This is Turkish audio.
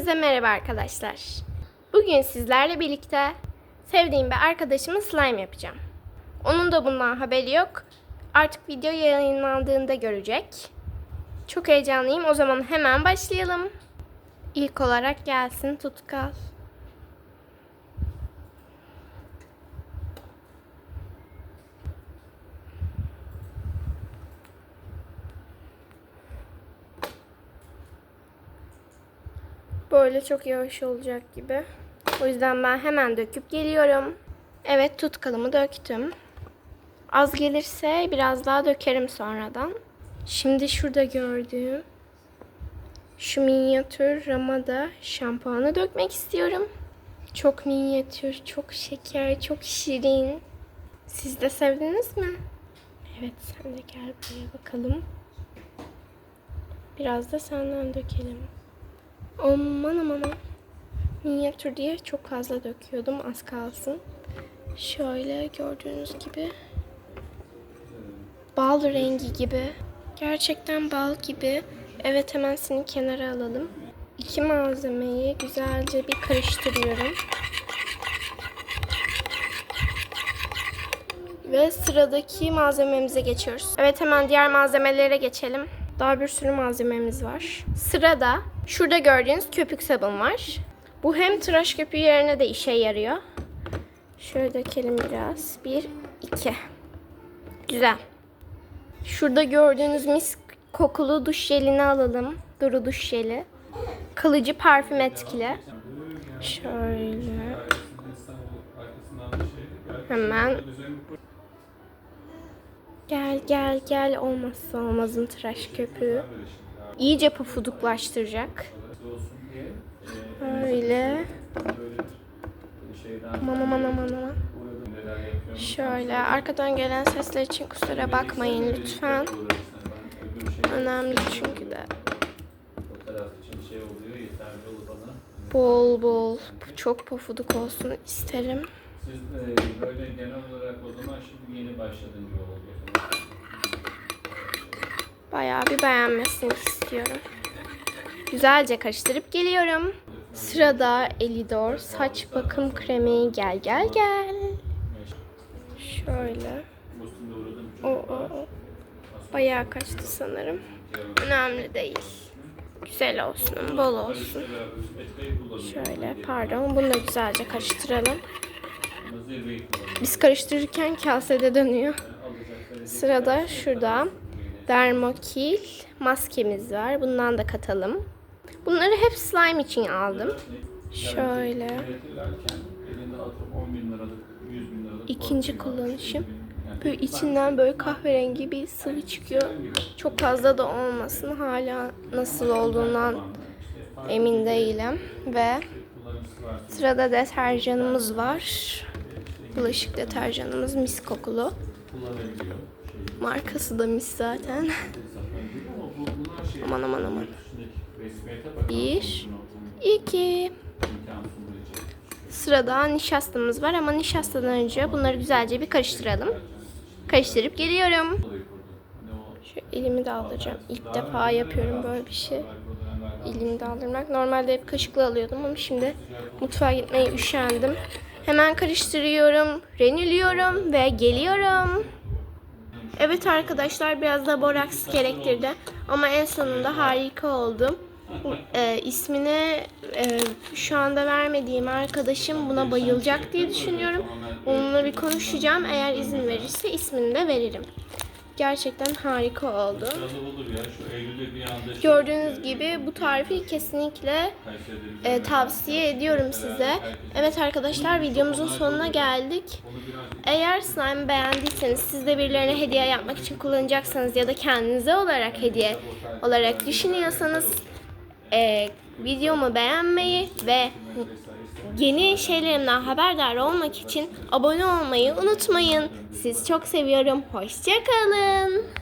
Hepinize merhaba arkadaşlar. Bugün sizlerle birlikte sevdiğim bir arkadaşımın slime yapacağım. Onun da bundan haberi yok. Artık video yayınlandığında görecek. Çok heyecanlıyım. O zaman hemen başlayalım. İlk olarak gelsin tutkal. Böyle çok yavaş olacak gibi. O yüzden ben hemen döküp geliyorum. Evet tutkalımı döktüm. Az gelirse biraz daha dökerim sonradan. Şimdi şurada gördüğüm şu minyatür ramada şampuanı dökmek istiyorum. Çok minyatür, çok şeker, çok şirin. Siz de sevdiniz mi? Evet sen de gel buraya bakalım. Biraz da senden dökelim. Aman aman. Minyatür diye çok fazla döküyordum az kalsın. Şöyle gördüğünüz gibi. Bal rengi gibi. Gerçekten bal gibi. Evet hemen seni kenara alalım. İki malzemeyi güzelce bir karıştırıyorum. Ve sıradaki malzememize geçiyoruz. Evet hemen diğer malzemelere geçelim. Daha bir sürü malzememiz var. Sırada şurada gördüğünüz köpük sabun var. Bu hem tıraş köpüğü yerine de işe yarıyor. Şöyle dökelim biraz. Bir, iki. Güzel. Şurada gördüğünüz mis kokulu duş jelini alalım. Duru duş jeli. Kalıcı parfüm etkili. Şöyle. Hemen Gel gel gel olmazsa olmazın tıraş köpüğü. İyice pufuduklaştıracak. Böyle. Aman aman aman. Şöyle arkadan gelen sesler için kusura bakmayın lütfen. Önemli çünkü de. Bol bol çok pofuduk olsun isterim. Siz e, böyle genel olarak o zaman şimdi yeni başladın gibi oluyor. Bayağı bir beğenmesini istiyorum. Güzelce karıştırıp geliyorum. Sırada Elidor saç bakım kremi gel gel gel. Şöyle. O, o, o. Bayağı kaçtı sanırım. Önemli değil. Güzel olsun, bol olsun. Şöyle pardon bunu da güzelce karıştıralım. Biz karıştırırken kasede dönüyor. Sırada şurada Dermokil maskemiz var. Bundan da katalım. Bunları hep slime için aldım. Şöyle. üretirlerken elinde atıp 10 bin liralık, 100 bin liralık İkinci kullanışım. Böyle içinden böyle kahverengi bir sıvı çıkıyor. Çok fazla da olmasın. Hala nasıl olduğundan emin değilim. Ve sırada deterjanımız var. Bulaşık deterjanımız mis kokulu. Markası da mis zaten. Aman aman aman. Bir, iki. Sırada nişastamız var ama nişastadan önce bunları güzelce bir karıştıralım. Karıştırıp geliyorum. Şu elimi de alacağım. İlk defa yapıyorum böyle bir şey. Elimi de aldırmak. Normalde hep kaşıkla alıyordum ama şimdi mutfağa gitmeye üşendim. Hemen karıştırıyorum, reniliyorum ve geliyorum. Evet arkadaşlar biraz da boraks gerektirdi ama en sonunda harika oldum. Ee, ismini e, şu anda vermediğim arkadaşım buna bayılacak diye düşünüyorum. Onunla bir konuşacağım. Eğer izin verirse ismini de veririm. Gerçekten harika oldu. Şey Gördüğünüz gibi bu tarifi kesinlikle e, tavsiye ediyorum size. Evet arkadaşlar videomuzun sonuna geldik. Eğer slime beğendiyseniz siz de birilerine hediye yapmak için kullanacaksanız ya da kendinize olarak hediye olarak düşünüyorsanız e, videomu beğenmeyi ve yeni şeylerimden haberdar olmak için abone olmayı unutmayın. Sizi çok seviyorum. Hoşçakalın.